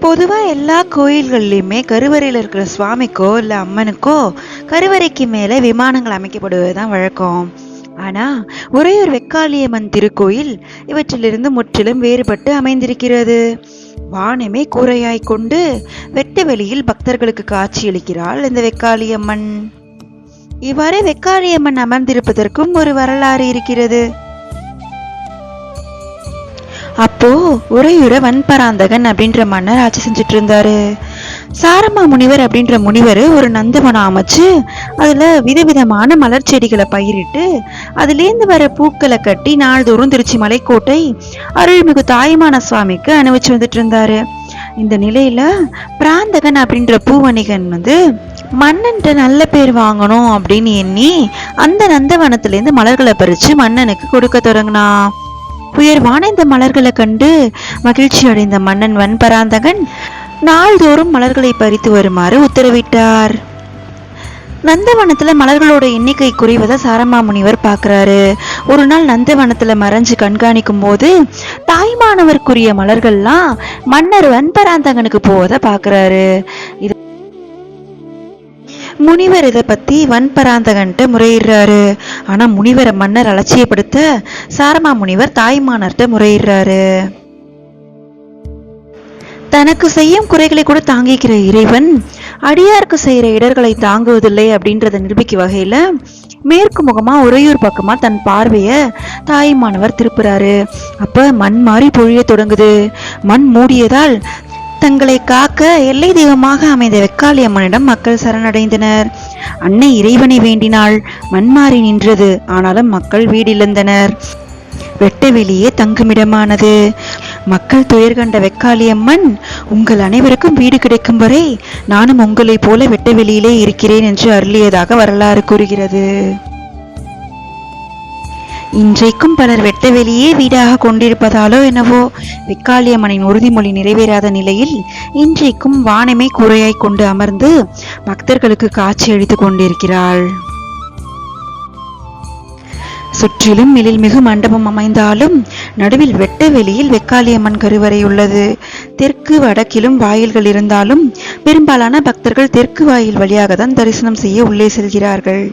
பொதுவாக எல்லா கோயில்கள்லையுமே கருவறையில் இருக்கிற சுவாமிக்கோ இல்லை அம்மனுக்கோ கருவறைக்கு மேலே விமானங்கள் அமைக்கப்படுவது தான் வழக்கம் ஆனால் உறையூர் வெக்காளியம்மன் திருக்கோயில் இவற்றிலிருந்து முற்றிலும் வேறுபட்டு அமைந்திருக்கிறது. வானமே கூரையாய் கொண்டு வெட்ட வெளியில் பக்தர்களுக்கு காட்சியளிக்கிறாள் இந்த வெக்காளியம்மன். இவ்வாறு வெக்காளியம்மன் அமர்ந்திருப்பதற்கும் ஒரு வரலாறு இருக்கிறது. அப்போ உரையுற வன்பராந்தகன் அப்படின்ற மன்னர் ஆட்சி செஞ்சுட்டு இருந்தாரு சாரமா முனிவர் அப்படின்ற முனிவர் ஒரு நந்தவனம் அமைச்சு அதுல விதவிதமான மலர் செடிகளை பயிரிட்டு அதுலேருந்து வர பூக்களை கட்டி நாள்தோறும் திருச்சி மலைக்கோட்டை அருள்மிகு தாய்மான சுவாமிக்கு அனுபவிச்சு வந்துட்டு இருந்தாரு இந்த நிலையில பிராந்தகன் அப்படின்ற பூவணிகன் வந்து மன்னன்ட்ட நல்ல பேர் வாங்கணும் அப்படின்னு எண்ணி அந்த நந்தவனத்திலேருந்து மலர்களை பறிச்சு மன்னனுக்கு கொடுக்க தொடங்கினான் உயர்வான இந்த மலர்களை கண்டு மகிழ்ச்சி அடைந்த மன்னன் வன்பராந்தகன் நாள்தோறும் மலர்களை பறித்து வருமாறு உத்தரவிட்டார். நந்தவனத்துல மலர்களோட எண்ணிக்கை குறைவதை சாரமா முனிவர் பார்க்குறாரு. ஒரு நாள் நந்தவனத்துல மறைஞ்சு கண்காணிக்கும் போது தாய்மானவருக்குரிய மலர்கள்லாம் மன்னர் வன்பராந்தகனுக்கு போவதை பார்க்குறாரு. இது முனிவர் இதை பத்தி வன்பராந்தகன்ட்டு முறையிடுறாரு. ஆனா முனிவரை மன்னர் அலட்சியப்படுத்த சாரமா முனிவர் தாய்மானர்கிட்ட முறையிடுறாரு. தனக்கு செய்யும் குறைகளை கூட தாங்கிக்கிற இறைவன் அடியாருக்கு செய்யற இடர்களை தாங்குவதில்லை அப்படின்றத நிரூபிக்க வகையில மேற்கு முகமா உறையூர் பக்கமா தன் பார்வைய தாய்மானவர் திருப்புறாரு. அப்ப மண் மாறி பொழிய தொடங்குது. மண் மூடியதால் தங்களை காக்க எல்லை தெய்வமாக அமைந்த வெக்காளி அம்மனிடம் மக்கள் சரணடைந்தனர். அன்னை இறைவனை வேண்டினாள். மண்மாறி நின்றது. ஆனாலும் மக்கள் வீடிழந்தனர். வெட்ட வெளியே தங்குமிடமானது. மக்கள் துயர் கண்ட வெக்காளியம்மன் உங்கள் அனைவருக்கும் வீடு கிடைக்கும் வரை நானும் உங்களைப் போல வெட்ட வெளியிலே இருக்கிறேன் என்று அருளியதாக வரலாறு கூறுகிறது. இன்றைக்கும் பலர் வெட்ட வெளியே வீடாக கொண்டிருப்பதாலோ என்னவோ வெக்காளியம்மனின் உறுதிமொழி நிறைவேறாத நிலையில் இன்றைக்கும் வானமே கூரையாய் கொண்டு அமர்ந்து பக்தர்களுக்கு காட்சி அளித்துக் கொண்டிருக்கிறாள். சுற்றிலும் மிகு மண்டபம் அமைந்தாலும் நடுவில் வெட்ட வெளியில் வெக்காளியம்மன் கருவறை உள்ளது. தெற்கு வடக்கிலும் வாயில்கள் இருந்தாலும் பெரும்பாலான பக்தர்கள் தெற்கு வாயில் வழியாக தான் தரிசனம் செய்ய உள்ளே செல்கிறார்கள்.